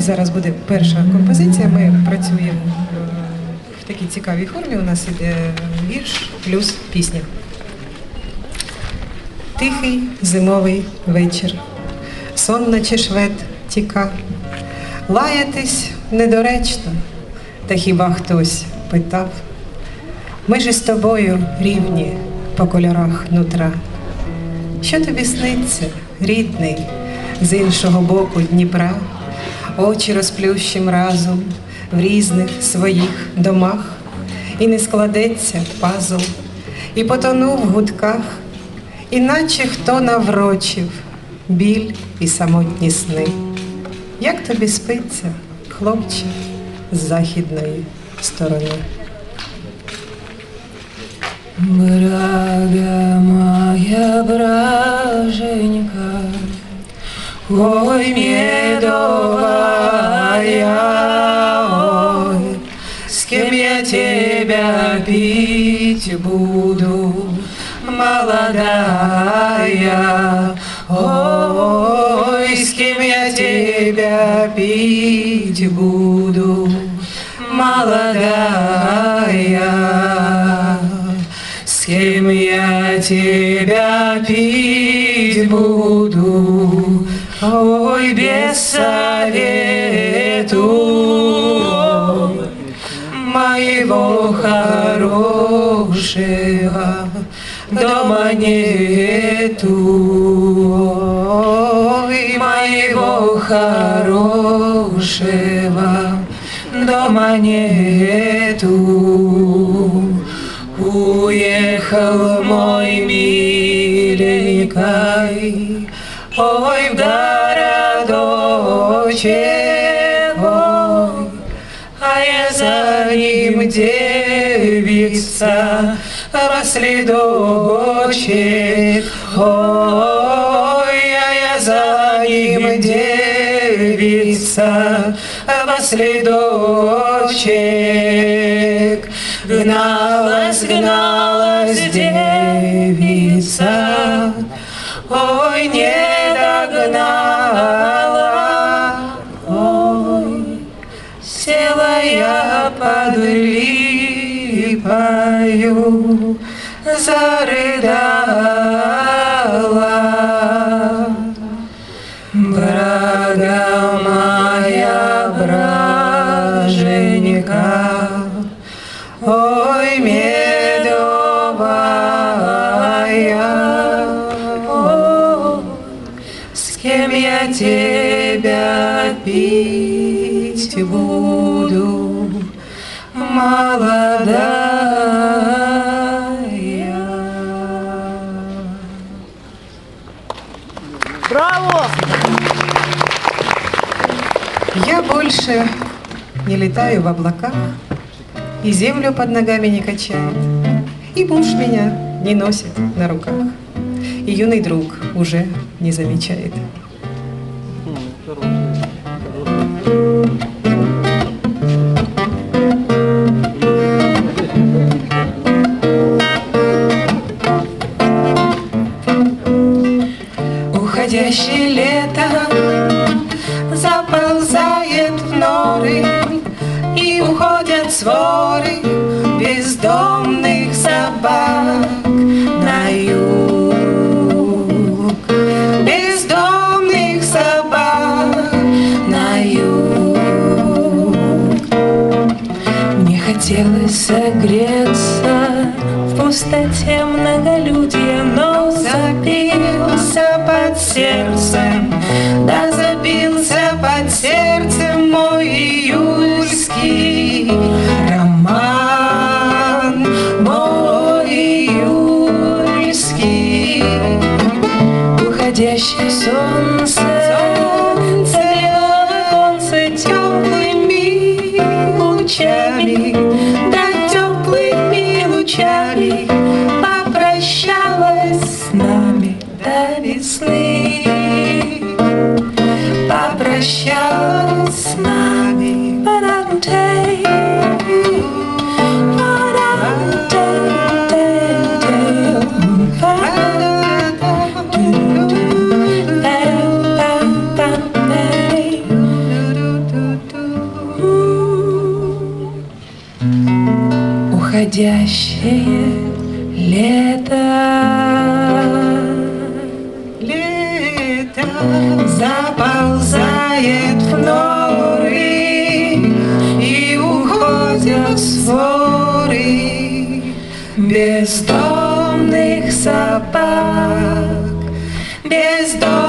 зараз буде перша композиція. Ми працюємо е, в такій цікавій формі. У нас іде вірш плюс пісня. Тихий зимовий вечір. Сон наче швед тіка. Лаятись недоречно, та хіба хтось питав. Ми ж із тобою рівні по кольорах нутра. Що тобі сниться, рідний, з іншого боку Дніпра, очі розплющим разом в різних своїх домах, і не складеться пазл, і потонув в гудках, іначе хто наврочив біль і самотні сни. Як тобі спиться, хлопче, з західної сторони? Брага моя браженька, Ой, медовая, пить буду, молодая, Ой, с кем я тебя пить буду, молодая. С кем я тебя пить буду, ой, без совету моего хорошего дома нету, ой, моего хорошего дома нету. Уехал мой миленький, ой, в городочек, ой, а я за ним девица, во следочек, ой, а я за ним девица, во следочек. Гналась, гналась девица, ой, не тебя пить буду, молодая. Я больше не летаю в облаках, И землю под ногами не качает, И муж меня не носит на руках, И юный друг уже не замечает. Уходящее своры бездомных собак на юг Бездомных собак на юг Мне хотелось согреться в пустоте многолюдья, но забился под сердцем, прощалась с нами. But I will take you. But I will take, take, take you. But do, do, ba, ba, ba, Уходящее лето. Лето заползает в норы И уходят своры. Бездомных собак Бездомных